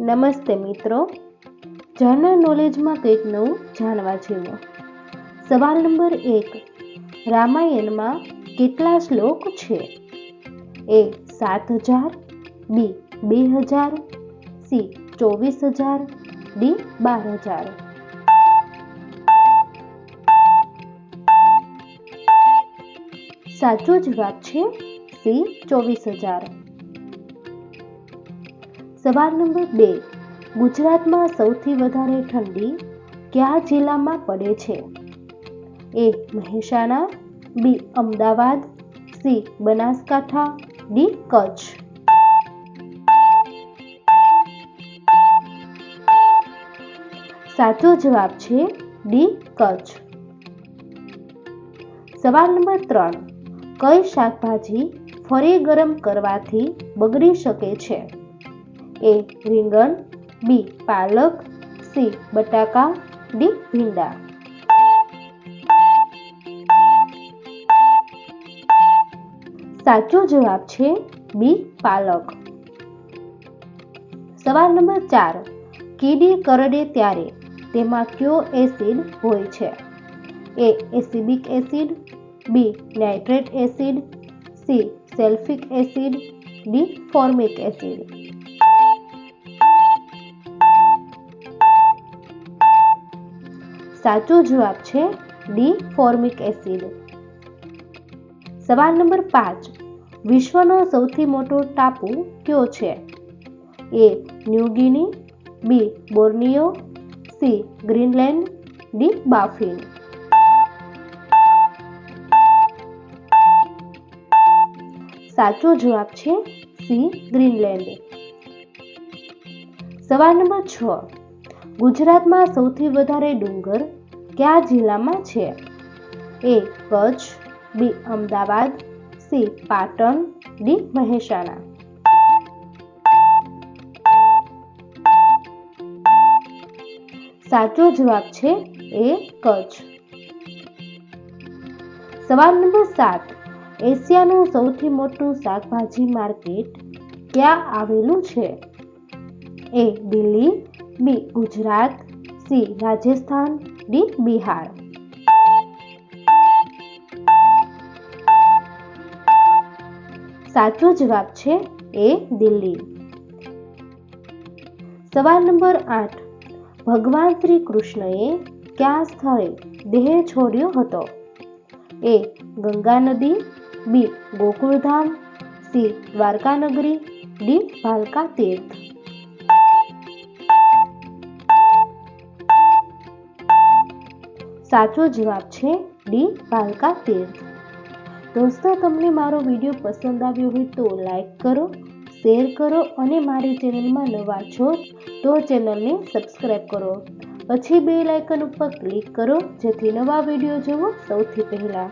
નમસ્તે મિત્રો. જનરલ નોલેજમાં કંઈક નવું જાણવા જેવું. સવાલ નંબર એક, રામાયણમાં કેટલા શ્લોક છે? એ, સાત હજાર, બી, બે હજાર, સી, ચોવીસ હજાર, ડી, બાર હજાર. સાચો જવાબ છે, સી, ચોવીસ હજાર. સવાલ નંબર બે. ગુજરાતમાં સૌથી વધારે ઠંડી કયા જિલ્લામાં પડે છે? A. Mehsana, B. Ahmedabad, C. Banaskantha, D. Kutch. સાચો જવાબ છે ડી. કચ્છ. સવાલ નંબર ત્રણ. કઈ શાકભાજી ફરી ગરમ કરવાથી બગડી શકે છે? એ રીંગણ બી પાલક સી બટાકા ડી ભીંડા. સાચો જવાબ છે બી પાલક. સવાલ નંબર ચાર. કીડી કરડે ત્યારે તેમાં કયો એસિડ હોય છે? A acidic acid B nitrate acid C sulphuric acid D formic acid. સાચો જવાબ છે ડી, ફોર્મિક એસિડ. સવાલ નંબર પાંચ. વિશ્વનો સૌથી મોટો ટાપુ કયો છે? A New Guinea B, Borneo, C, Greenland, D, Baffin. સાચો જવાબ છે સી, ગ્રીનલેન્ડ. સવાલ નંબર છ. ગુજરાતમાં સૌથી વધારે ડુંગર કયા જિલ્લામાં છે? A Kutch B Ahmedabad C Patan D Mehsana. સાચો જવાબ છે એ કચ્છ. સવાલ નંબર સાત. એશિયાનું સૌથી મોટું શાકભાજી માર્કેટ ક્યાં આવેલું છે? A Delhi B Gujarat C Rajasthan D Bihar સાચો જવાબ છે એ દિલ્હી. સવાલ નંબર આઠ. ભગવાન શ્રી કૃષ્ણએ કયા સ્થળે દેહ છોડ્યો હતો? એ ગંગા નદી, બી ગોકુળધામ, સી દ્વારકા નગરી ડી ભાલકા તીર્થ. સાચો જવાબ છે ડી ભાલકા તીર્થ દોસ્તો, તમને મારો વીડિયો પસંદ આવ્યો હોય તો લાઈક કરો, શેર કરો અને મારી ચેનલમાં નવા છો તો ચેનલને સબસ્ક્રાઈબ કરો. પછી બે લાઇકન ઉપર ક્લિક કરો જેથી નવા વીડિયો જોવો સૌથી પહેલાં.